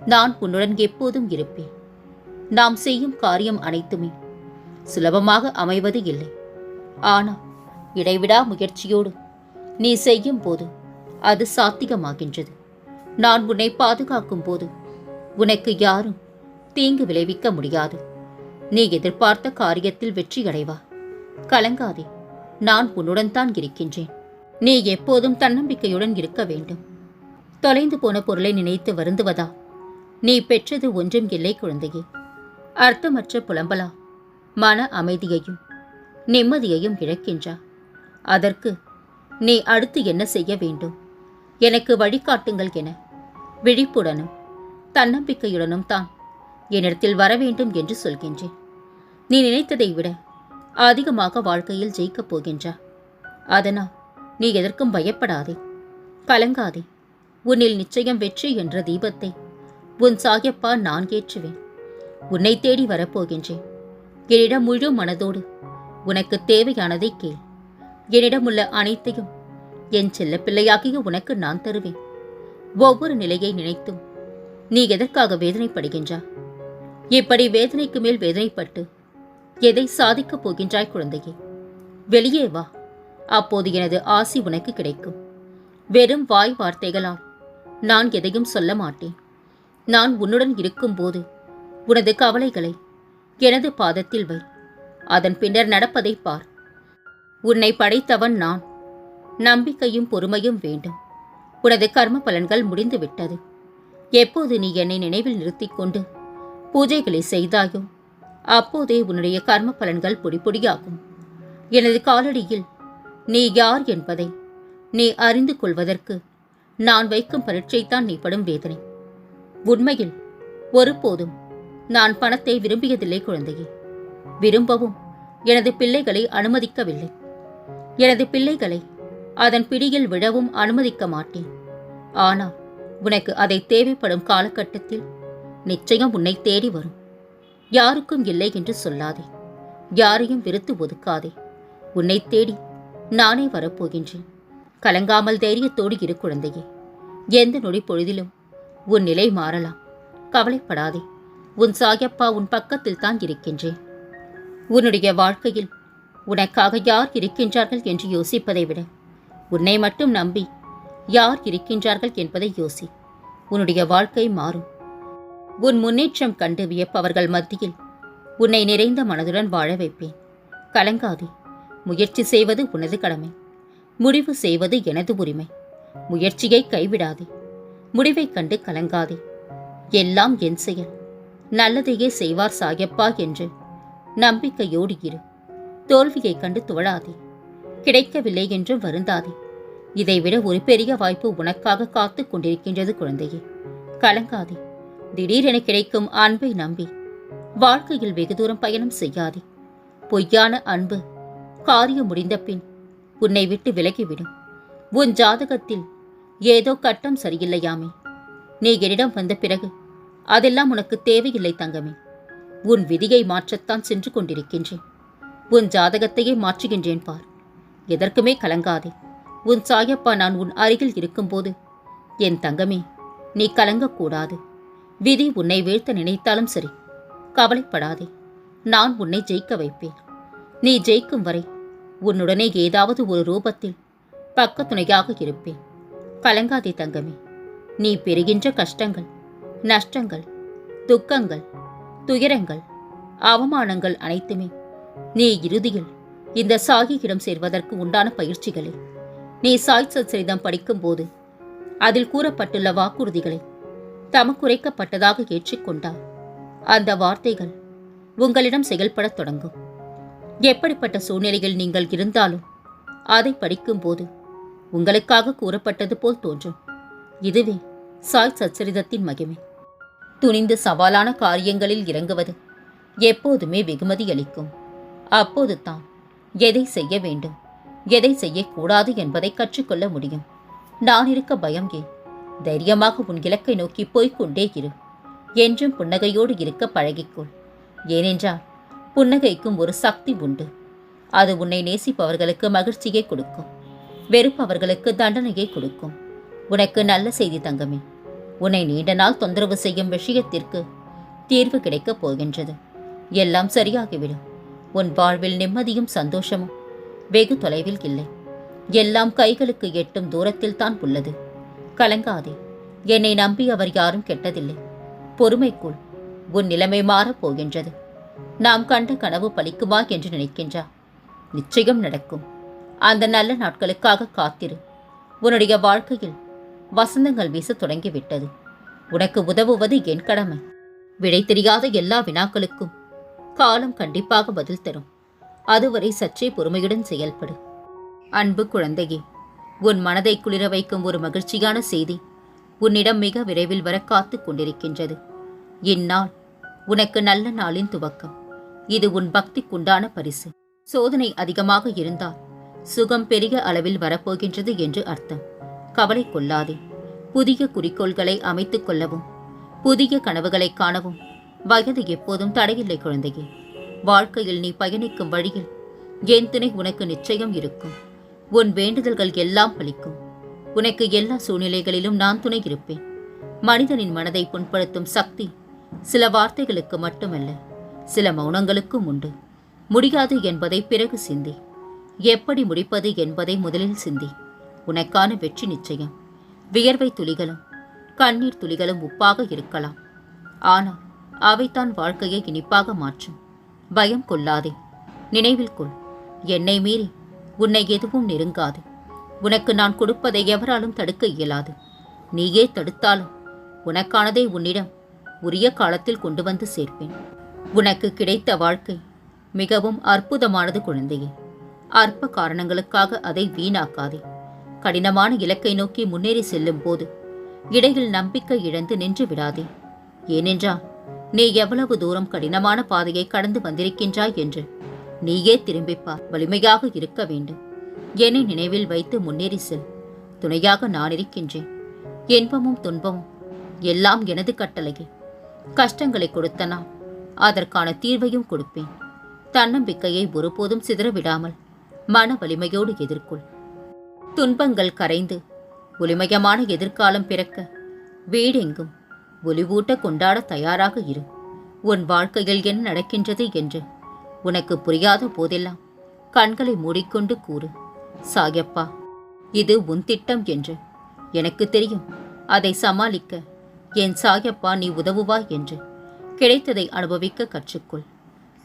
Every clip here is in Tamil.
நான் உன்னுடன் எப்போதும் இருப்பேன். நாம் செய்யும் காரியம் அனைத்துமே சுலபமாக அமைவது இல்லை. ஆனால் இடைவிடா முயற்சியோடு நீ செய்யும் போது அது சாத்திகமாகின்றது நான் உன்னை பாதுகாக்கும் போது உனக்கு யாரும் தீங்கு விளைவிக்க முடியாது. நீ எதிர்பார்த்த காரியத்தில் வெற்றி அடைவா. கலங்காதே நான் உன்னுடன் தான் இருக்கின்றேன். நீ எப்போதும் தன்னம்பிக்கையுடன் இருக்க வேண்டும். தொலைந்து போன பொருளை நினைத்து வருந்துவதா? நீ பெற்றது ஒன்றும் இல்லை குழந்தையே. அர்த்தமற்ற புலம்பலா. மன அமைதியையும் நிம்மதியையும் இழக்கின்றா. அதற்கு நீ அடுத்து என்ன செய்ய வேண்டும்? எனக்கு வழிகாட்டுங்கள் என விழிப்புடனும் தன்னம்பிக்கையுடனும் தான் என்னிடத்தில் வர வேண்டும் என்று சொல்கின்றேன். நீ நினைத்ததை விட அதிகமாக வாழ்க்கையில் ஜெயிக்கப் போகின்றா. அதனால் நீ எதற்கும் பயப்படாதே. கலங்காதே. உன்னில் நிச்சயம் வெற்றி என்ற தீபத்தை உன் சாயப்பா நான் ஏற்றுவேன். உன்னை தேடி வரப்போகின்றேன். என்னிடம் முழு மனதோடு உனக்கு தேவையானதை கேள். என்னிடம் உள்ள அனைத்தையும் என் செல்ல பிள்ளையாகிய உனக்கு நான் தருவேன். ஒவ்வொரு நிலையை நினைத்தும் நீ எதற்காக வேதனைப்படுகின்றா இப்படி வேதனைக்கு மேல் வேதனைப்பட்டு எதை சாதிக்கப் போகின்றாய் குழந்தையே? வெளியே வா. அப்போது எனது ஆசி உனக்கு கிடைக்கும். வெறும் வாய் வார்த்தைகளால் நான் எதையும் சொல்ல மாட்டேன். நான் உன்னுடன் இருக்கும்போது உனது கவலைகளை எனது பாதத்தில் வை. அதன் பின்னர் நடப்பதை பார். உன்னை படைத்தவன் நான். நம்பிக்கையும் பொறுமையும் வேண்டும். உனது கர்ம பலன்கள் முடிந்துவிட்டது. எப்போது நீ என்னை நினைவில் நிறுத்திக் கொண்டு பூஜைகளை செய்தாயோ அப்போதே உன்னுடைய கர்ம பலன்கள் பொடிப்பொடியாகும் எனது காலடியில் நீ யார் என்பதை நீ அறிந்து கொள்வதற்கு நான் வைக்கும் பரீட்சைத்தான் நீ படும் வேதனை. உண்மையில் ஒருபோதும் நான் பணத்தை விரும்பியதில்லை குழந்தையே. விரும்பவும் எனது பிள்ளைகளை அனுமதிக்கவில்லை. எனது பிள்ளைகளை அதன் பிடியில் விழவும் அனுமதிக்க மாட்டேன். ஆனால் உனக்கு அதை தேவைப்படும் காலகட்டத்தில் நிச்சயம் உன்னை தேடி வரும். யாருக்கும் இல்லை என்று சொல்லாதே. யாரையும் வெறுத்து ஒதுக்காதே. உன்னை தேடி நானே வரப்போகின்றேன். கலங்காமல் தைரியத்தோடு இரு குழந்தையே. எந்த நொடி பொழுதிலும் உன் நிலை மாறலாம். கவலைப்படாதே. உன் சாயப்பா உன் பக்கத்தில் தான் இருக்கின்றேன். உன்னுடைய வாழ்க்கையில் உனக்காக யார் இருக்கின்றார்கள் என்று யோசிப்பதை விட உன்னை மட்டும் நம்பி யார் இருக்கின்றார்கள் என்பதை யோசி. உன்னுடைய வாழ்க்கை மாறும். உன் முன்னேற்றம் கண்டு வியப்பவர்கள் மத்தியில் உன்னை நிறைந்த மனதுடன் வாழ வைப்பேன். கலங்காதே. முயற்சி செய்வது உனது கடமை. முடிவு செய்வது எனது உரிமை. முயற்சியை கைவிடாதே. முடிவைக் கண்டு கலங்காதே. எல்லாம் என் செயல். நல்லதையே செய்வார் சாயப்பா என்று நம்பிக்கையோடு இரு. தோல்வியைக் கண்டு துவழாதே கிடைக்கவில்லை என்றும் வருந்தாதே. இதைவிட ஒரு பெரிய வாய்ப்பு உனக்காக காத்து கொண்டிருக்கின்றது குழந்தையே. கலங்காதே. திடீரென கிடைக்கும் அன்பை நம்பி. வாழ்க்கையில் வெகு தூரம் பயணம் செய்யாதே. பொய்யான அன்பு. காரியம் முடிந்த பின் உன்னை விட்டு விலகிவிடும். உன் ஜாதகத்தில் ஏதோ கட்டம் சரியில்லையாமே நீ என்னிடம் வந்த பிறகு அதெல்லாம் உனக்கு தேவையில்லை தங்கமே. உன் விதியை மாற்றத்தான் சென்று கொண்டிருக்கின்றேன். உன் ஜாதகத்தையே மாற்றுகின்றேன் பார். எதற்குமே கலங்காதே. உன் சாயப்பா நான் உன் அருகில் இருக்கும்போது என் தங்கமே நீ கலங்கக்கூடாது. விதி உன்னை வீழ்த்த நினைத்தாலும் சரி கவலைப்படாதே. நான் உன்னை ஜெயிக்க வைப்பேன். நீ ஜெயிக்கும் வரை உன்னுடனே ஏதாவது ஒரு ரூபத்தில் பக்கத்துணையாக இருப்பேன். கலங்காதே தங்கமே நீ பெறுகின்ற கஷ்டங்கள் நஷ்டங்கள் துக்கங்கள் துயரங்கள் அவமானங்கள் அனைத்துமே நீ இறுதியில் இந்த சாகியிடம் சேர்வதற்கு உண்டான பயிற்சிகளே. நீ சாய் சச்சரிதம் படிக்கும்போது அதில் கூறப்பட்டுள்ள வாக்குறுதிகளை தமக்குரைக்கப்பட்டதாக ஏற்றுக்கொண்டால் அந்த வார்த்தைகள் உங்களிடம் செயல்படத் தொடங்கும். எப்படிப்பட்ட சூழ்நிலையில் நீங்கள் இருந்தாலும் அதை படிக்கும்போது உங்களுக்காக கூறப்பட்டது போல் தோன்றும். இதுவே சாய் சச்சரிதத்தின் மகிமை. துணிந்து சவாலான காரியங்களில் இறங்குவது எப்போதுமே வெகுமதி அளிக்கும். அப்போது தான் எதை செய்ய வேண்டும் எதை செய்யக்கூடாது என்பதை கற்றுக்கொள்ள முடியும். நான் இருக்க பயம் ஏன்? தைரியமாக உன் இலக்கை நோக்கி போய்கொண்டே இரு. என்றும் புன்னகையோடு இருக்க பழகிக்கொள். ஏனென்றால் புன்னகைக்கும் ஒரு சக்தி உண்டு. அது உன்னை நேசிப்பவர்களுக்கு மகிழ்ச்சியை கொடுக்கும். வெறுப்பவர்களுக்கு தண்டனையை கொடுக்கும். உனக்கு நல்ல செய்தி தங்கமே. உன்னை நீண்ட நாள் தொந்தரவு செய்யும் விஷயத்திற்கு தீர்வு கிடைக்கப் போகின்றது. எல்லாம் சரியாகிவிடும். உன் வாழ்வில் நிம்மதியும் சந்தோஷமும் வெகு தொலைவில் இல்லை. எல்லாம் கைகளுக்கு எட்டும் தூரத்தில் தான் உள்ளது. கலங்காதே. என்னை நம்பி அவர் யாரும் கெட்டதில்லை. பொறுமைக்குள் உன் நிலைமை மாறப் போகின்றது. நாம் கண்ட கனவு பலிக்குமா என்று நினைக்கின்றா? நிச்சயம் நடக்கும். அந்த நல்ல நாட்களுக்காக காத்திரு. உன்னுடைய வாழ்க்கையில் வசந்தங்கள் வீச தொடங்கிவிட்டது. உனக்கு உதவுவது என் கடமை. விடை தெரியாத எல்லா வினாக்களுக்கும் காலம் கண்டிப்பாக பதில் தரும். அதுவரை சற்றே பொறுமையுடன் செயல்படு. அன்பு குழந்தையே உன் மனதை குளிர வைக்கும் ஒரு மகிழ்ச்சியான செய்தி உன்னிடம் மிக விரைவில் வர காத்துக் கொண்டிருக்கின்றது. இந்நாள் உனக்கு நல்ல நாளின் துவக்கம். இது உன் பக்திக்குண்டான பரிசு. சோதனை அதிகமாக இருந்தால் சுகம் பெரிய அளவில் வரப்போகின்றது என்று அர்த்தம். கவலை கொள்ளாதே. புதிய குறிக்கோள்களை அமைத்துக் கொள்ளவும் புதிய கனவுகளை காணவும். வயது எப்போதும் தடையில்லை குழந்தையே. வாழ்க்கையில் நீ பயணிக்கும் வழியில் என் துணை உனக்கு நிச்சயம் இருக்கும். உன் வேண்டுதல்கள் எல்லாம் பலிக்கும். உனக்கு எல்லா சூழ்நிலைகளிலும் நான் துணை இருப்பேன். மனிதனின் மனதை புண்படுத்தும் சக்தி சில வார்த்தைகளுக்கு மட்டுமல்ல சில மௌனங்களுக்கும் உண்டு. முடியாது என்பதை பிறகு சிந்தி. எப்படி முடிப்பது என்பதை முதலில் சிந்தி. உனக்கான வெற்றி நிச்சயம். வியர்வை துளிகளும் கண்ணீர் துளிகளும் உப்பாக இருக்கலாம். ஆனால் அவைத்தான் வாழ்க்கையை இனிப்பாக மாற்றும். பயம் கொள்ளாதே. நினைவில் கொள். என்னை மீறி உன்னை எதுவும் நெருங்காது. உனக்கு நான் கொடுப்பதை எவராலும் தடுக்க இயலாது. நீயே தடுத்தாலும் உனக்கானதை உன்னிடம் உரிய காலத்தில் கொண்டு வந்து சேர்ப்பேன். உனக்கு கிடைத்த வாழ்க்கை மிகவும் அற்புதமானது குழந்தையே. அற்ப காரணங்களுக்காக அதை வீணாக்காதே. கடினமான இலக்கை நோக்கி முன்னேறி செல்லும் போது இடையில் நம்பிக்கை இழந்து நின்று விடாதே. ஏனென்றால் நீ எவ்வளவு தூரம் கடினமான பாதையை கடந்து வந்திருக்கின்றாய் என்று நீயே திரும்பிப்பார் வலிமையாக இருக்க வேண்டும். என்னை நினைவில் வைத்து முன்னேறி செல். துணையாக நான் இருக்கின்றேன். இன்பமும் துன்பமும் எல்லாம் எனது கட்டளையே. கஷ்டங்களை கொடுத்த நான் அதற்கான தீர்வையும் கொடுப்பேன். தன்னம்பிக்கையை ஒருபோதும் சிதறவிடாமல் மன வலிமையோடு எதிர்கொள். துன்பங்கள் கரைந்து ஒளிமயமான எதிர்காலம் பிறக்க வீடெங்கும் ஒளிவூட்ட கொண்டாட தயாராக இரு. உன் வாழ்க்கையில் என்ன நடக்கின்றது என்று உனக்கு புரியாத போதெல்லாம் கண்களை மூடிக்கொண்டு கூறு. சாயப்பா இது உன் திட்டம் என்று எனக்கு தெரியும். அதை சமாளிக்க என் சாயப்பா நீ உதவுவாய் என்று கிடைத்ததை அனுபவிக்க கற்றுக்கொள்.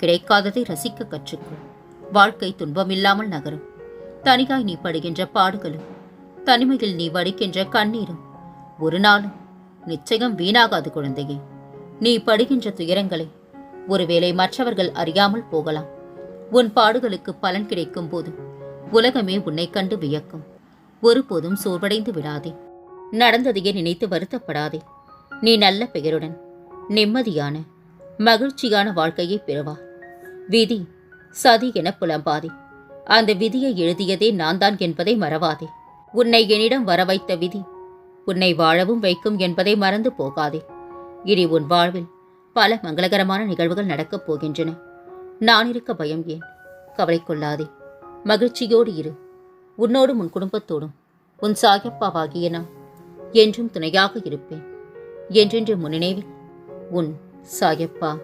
கிடைக்காததை ரசிக்க கற்றுக்கொள். வாழ்க்கை துன்பம் இல்லாமல் நகரும். தனியாய் நீ படுகின்ற பாடுகளும் தனிமையில் நீ வடிக்கின்ற கண்ணீரும் ஒரு நாளும் நிச்சயம் வீணாகாது குழந்தையே. நீ படுகின்ற துயரங்களை ஒருவேளை மற்றவர்கள் அறியாமல் போகலாம். உன் பாடுகளுக்கு பலன் கிடைக்கும் போது உலகமே உன்னை கண்டு வியக்கும். ஒருபோதும் சோர்வடைந்து விடாதே. நடந்ததையே நினைத்து வருத்தப்படாதே. நீ நல்ல பெயருடன் நிம்மதியான மகிழ்ச்சியான வாழ்க்கையை பெறுவா. விதி சதி என புலம்பாதே. அந்த விதியை எழுதியதே நான் தான் என்பதை மறவாதே. உன்னை என்னிடம் வர வைத்த விதி உன்னை வாழவும் வைக்கும் என்பதை மறந்து போகாதே. இனி உன் வாழ்வில் பல மங்களகரமான நிகழ்வுகள் நடக்கப் போகின்றன. நான் இருக்க பயம் ஏன்? கவலை கொள்ளாதே. மகிழ்ச்சியோடு இரு. உன்னோடும் உன் குடும்பத்தோடும் உன் சாயப்பாவாகிய நான் என்றும் துணையாக இருப்பேன். என்றென்று முன்னினைவில் உன் சாயப்பா.